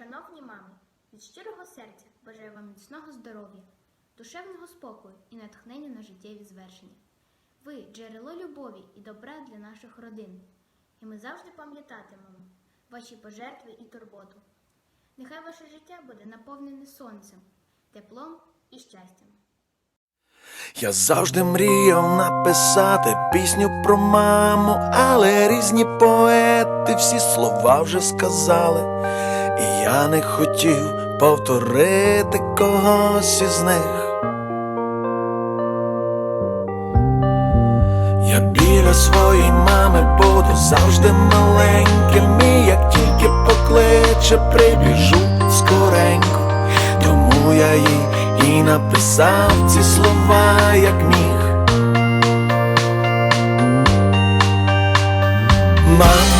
Шановні мами, від щирого серця бажаю вам міцного здоров'я, душевного спокою і натхнення на життєві звершення. Ви джерело любові і добра для наших родин, і ми завжди пам'ятатимемо ваші пожертви і турботу. Нехай ваше життя буде наповнене сонцем, теплом і щастям. Я завжди мріяв написати пісню про маму, але різні поети всі слова вже сказали, я не хотів повторити когось із них. Я біля своєї мами буду завжди маленьким, і як тільки покличе, прибіжу скоренько, тому я їй і написав ці слова, як міг. Мам,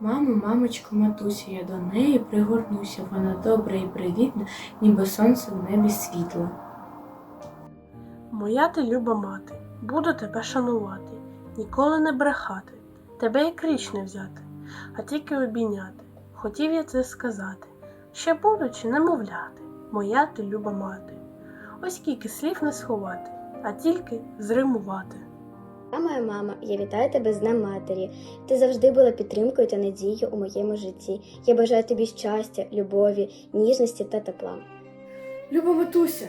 Мамо, мамочко, матусю, я до неї пригорнуся, вона добра і привітна, ніби сонце в небі світло. Моя ти люба мати, буду тебе шанувати, ніколи не брехати, тебе як річ не взяти, а тільки обійняти. Хотів я це сказати, ще будучи немовляти, моя ти люба мати. Ось скільки слів не сховати, а тільки зримувати. Я моя мама, я вітаю тебе з Днем матері. Ти завжди була підтримкою та надією у моєму житті. Я бажаю тобі щастя, любові, ніжності та тепла. Люба матуся,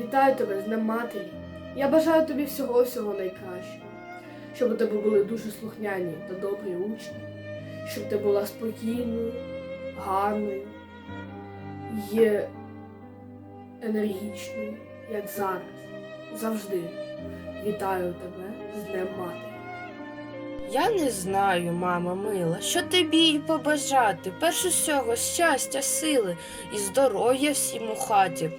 вітаю тебе з Днем матері. Я бажаю тобі всього всього найкращого. Щоб у тебе були дуже слухняні та добрі учні, щоб ти була спокійною, гарною і енергічною, як зараз. Завжди вітаю тебе з Днем матері. Я не знаю, мама мила, що тобі й побажати. Перш усього щастя, сили і здоров'я всім у хаті.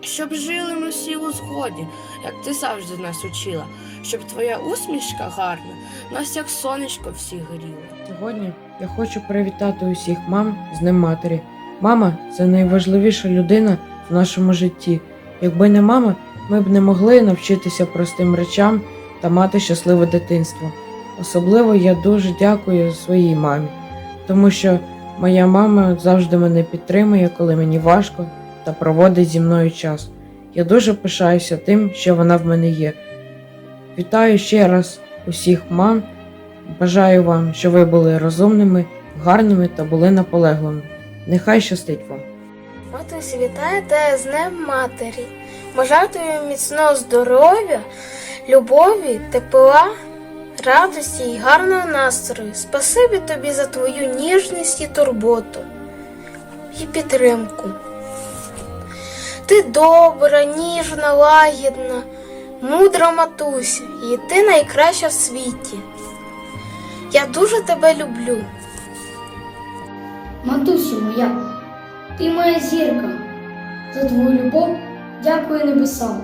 Щоб жили ми всі у згоді, як ти завжди нас учила, щоб твоя усмішка гарна, нас як сонечко всі горіла. Сьогодні я хочу привітати усіх мам з Днем матері. Мама це найважливіша людина в нашому житті. Якби не мама, ми б не могли навчитися простим речам та мати щасливе дитинство. Особливо я дуже дякую своїй мамі, тому що моя мама завжди мене підтримує, коли мені важко, та проводить зі мною час. Я дуже пишаюся тим, що вона в мене є. Вітаю ще раз усіх мам. Бажаю вам, щоб ви були розумними, гарними та були наполегливими. Нехай щастить вам! Матусі, вітаю тебе з Днем Матері. Бажаю тобі міцного здоров'я, любові, тепла, радості і гарного настрою. Спасибі тобі за твою ніжність і турботу і підтримку. Ти добра, ніжна, лагідна, мудра матуся, і ти найкраща в світі. Я дуже тебе люблю. Матусю моя, ти моя зірка. За твою любов дякую небесам.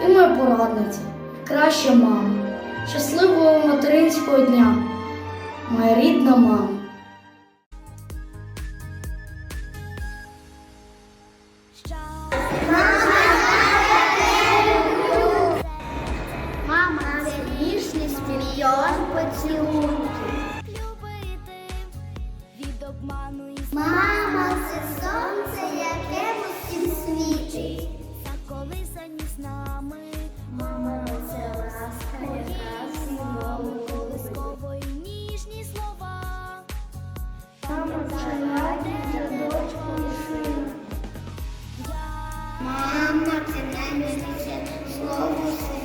Ти моя порадниця, краща мама. Щасливого материнського дня, моя рідна мама. мами, мама це ласка, яка колискової ніжні слова. Там чарати дядочку і шину. Мама це найбільше слово.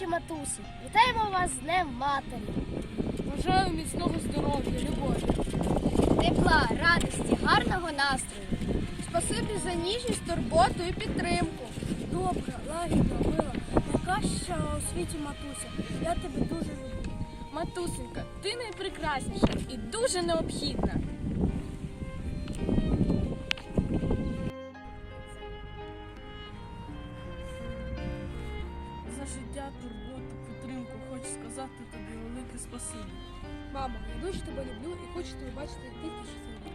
Найважливіші матусі. Вітаємо вас з Днем Матері. Бажаю міцного здоров'я, любові. Тепла, радості, гарного настрою. Спасибі за ніжність, турботу і підтримку. Добра, лагідна, мила, найкраща у світі матуся. Я тебе дуже люблю. Матусенька, ти найпрекрасніша і дуже необхідна. Життя, турботу, підтримку хочу сказати тобі велике спасибі. Мамо, я дуже тебе люблю і хочу тебе бачити тільки щасливою.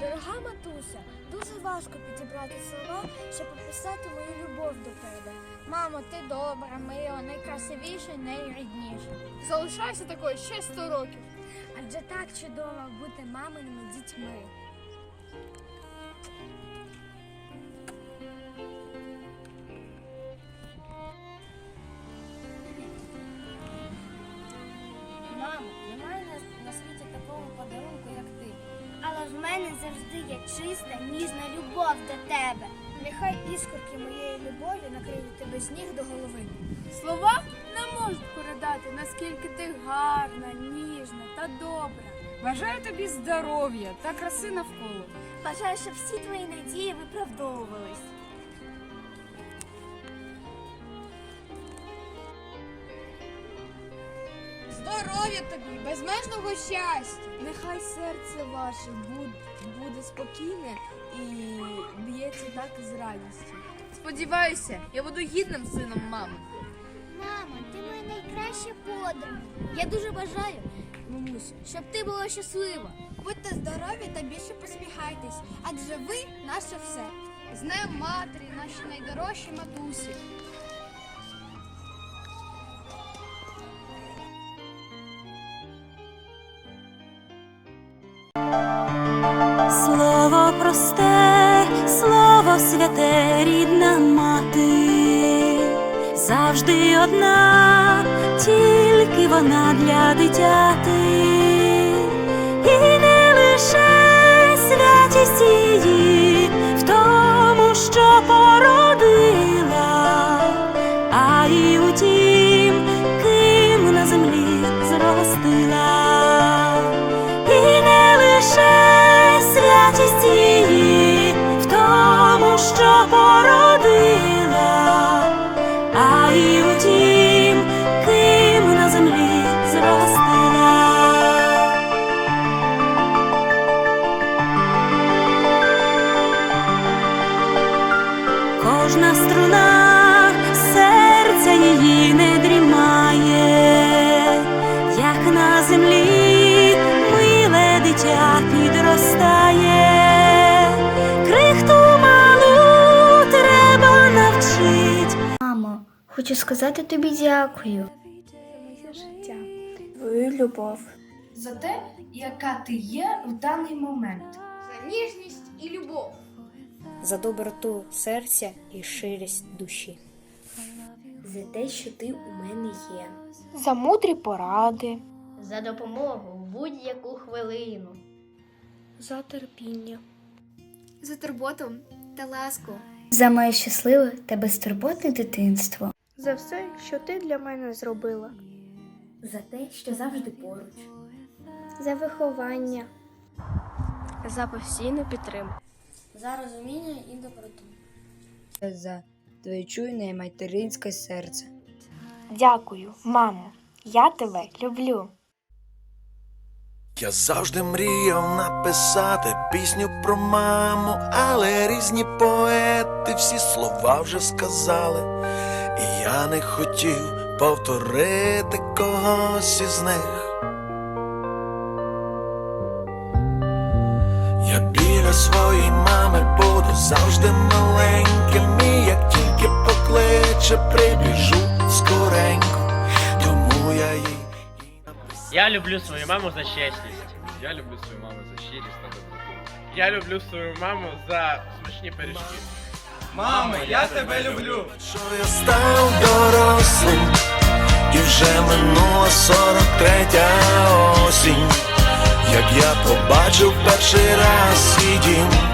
Дорога матуся, дуже важко підібрати слова, щоб описати мою любов до тебе. Мамо, ти добра, мила, найкрасивіша, найрідніша. Залишайся такою ще 100 років. Адже так чудово бути маминими дітьми. Нехай іскорки моєї любові накриють тебе з ніг до голови. Слова не можуть передати, наскільки ти гарна, ніжна та добра. Бажаю тобі здоров'я та краси навколо. Бажаю, щоб всі твої надії виправдовувались. Здоров'я тобі, безмежного щастя. Нехай серце ваше буде, спокійне і б'ється так з радістю. Сподіваюся, я буду гідним сином мами. Мамо, ти моя найкраща подруга. Я дуже бажаю, мамусю, щоб ти була щаслива. Будьте здорові та більше посміхайтесь, адже ви наше все. З Днем матері, наші найдорожчі матусі. Завжди одна, тільки вона для дитяти, і не лише святість її в тому, що породила, а й у тім, не дрімає, як на землі миле дитя підростає, крихту малу треба навчить. Мамо, хочу сказати тобі дякую. Моє життя, твою любов. За те, яка ти є в даний момент. За ніжність і любов. за доброту серця і ширість душі. За те, що ти у мене є. За мудрі поради, За допомогу в будь-яку хвилину. за терпіння. За турботу та ласку. За моє щасливе та безтурботне дитинство. За все, що ти для мене зробила. За те, що завжди поруч. За виховання. За постійну підтримку. За розуміння і доброту. За твоє чуйне материнське серце. Дякую, мамо. Я тебе люблю. Я завжди мріяв написати пісню про маму, але різні поети всі слова вже сказали, і я не хотів повторити когось із них. Я біля своєї мами завжди маленьким, і як тільки покличе, прибіжу скоренько, тому я їй. Я люблю свою маму за чесність. Я люблю свою маму за щирість та доброту. Я люблю свою маму за смачні пиріжки. Мамо, я тебе люблю! Що я став дорослим, і вже минула сорок третя осінь, як я побачив перший раз свій дім.